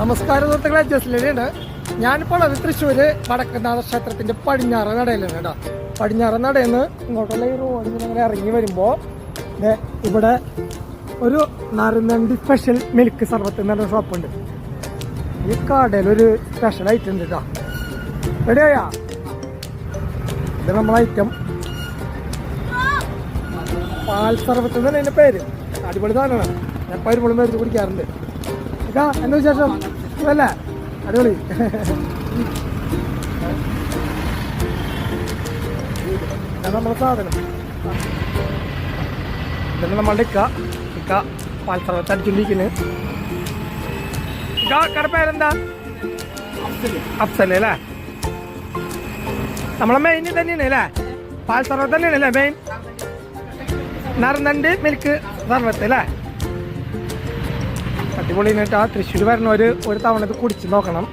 നമസ്കാരം സുഹൃത്തുക്കളെ ജസ്ലിനുണ്ട് ഞാനിപ്പോൾ അത് തൃശ്ശൂര് വടക്കനാഥ ക്ഷേത്രത്തിന്റെ പടിഞ്ഞാറ് നടയിലാണ് കേട്ടോ. പടിഞ്ഞാറ് നടയിൽ ഇങ്ങോട്ടുള്ള ഈ റോഡിൽ ഇങ്ങനെ ഇറങ്ങി വരുമ്പോ ഇവിടെ ഒരു നറുനണ്ടി സ്പെഷ്യൽ മിൽക്ക് സർബത്ത് എന്ന് പറഞ്ഞ ഷോപ്പുണ്ട് ഈ കടയിൽ ഒരു സ്പെഷ്യൽ ഐറ്റം ഉണ്ട് കേട്ടോ. റെഡിയായാ ഇത് നമ്മളെ ഐറ്റം പാൽ സർബത്ത് എന്നാണ് അതിന്റെ പേര്. അടിപൊളി സാധനമാണ്. ഞാൻ പരിപൊളി മേടിച്ച് കുടിക്കാറുണ്ട്. ഇതാ എന്താ വിശേഷം? അല്ലേ അടിപൊളി. നമ്മുടെ സാധനം. ഇതാണ് നമ്മളുടെ ഇക്ക. ഇക്ക പാൽ സർബത്ത് അടിച്ചോണ്ടിരിക്കുന്നത് ഇക്ക കട പേരെന്താ? അഫ്സൽ അല്ലേ? നമ്മളെ മെയിൻ തന്നെയാണ് അല്ലേ? പാൽ അല്ലേ മെയിൻ നറുന്നണ്ട് മിൽക്ക് സർവത്ത് അല്ലേ? അടിപൊളിയാണ് ആ തൃശ്ശൂർ വരണ ഒരു തവണ ഇത് കുടിച്ച് നോക്കണം.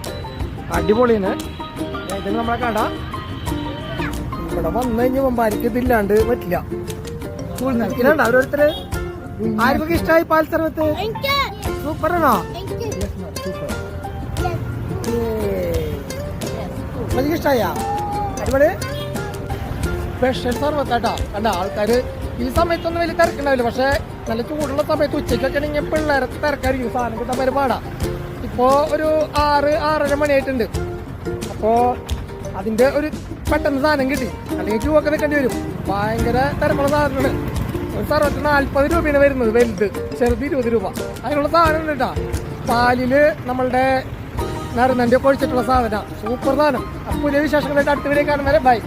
അടിപൊളിയാണ്. ഇതിന് നമ്മളെ കട. ഇവിടെ വന്നു കഴിഞ്ഞ് മുമ്പായിരിക്കും ഇതില്ലാണ്ട് പറ്റില്ല. ഇതുണ്ട് അവരോരുത്തര് ആർക്കൊക്കെ ഇഷ്ടമായി പാൽ സർവത്ത് സൂപ്പറാണോ? സൂപ്പർ ഇഷ്ടമായ അടിപൊളി. സ്പെഷ്യൽ സർവത്താട്ടാ കണ്ട ആൾക്കാര് ഈ സമയത്തൊന്നും വലിയ തിരക്കുണ്ടാവില്ല. പക്ഷെ നല്ല ചൂടുള്ള സമയത്ത് ഉച്ചയ്ക്കൊക്കെ ഇങ്ങനെ പിള്ളേരെ തിരക്കായിരിക്കും. സാധനം കിട്ടാൻ പരിപാടാ. ഒരു ആറ് ആറര മണിയായിട്ടുണ്ട്. അപ്പോ അതിന്റെ ഒരു പെട്ടെന്ന് സാധനം കിട്ടി. അല്ലെങ്കിൽ ക്യൂ നിൽക്കേണ്ടി വരും. ഭയങ്കര തിരക്കുള്ള സാധനമാണ്. ഒരു സർവത്തിന് നാൽപ്പത് രൂപയാണ് വരുന്നത് വലുത്. ചെറുത് ഇരുപത് രൂപ. അതിനുള്ള സാധനം കേട്ടാ. പാലിൽ നമ്മളുടെ നറുനന്റെ ഒക്കെ ഒഴിച്ചിട്ടുള്ള സാധനം. സൂപ്പർ സാധനം. അപ്പൊ പുതിയ വിശേഷങ്ങളായിട്ട് അടുത്ത വീഡിയോ കാണും വരെ ബൈ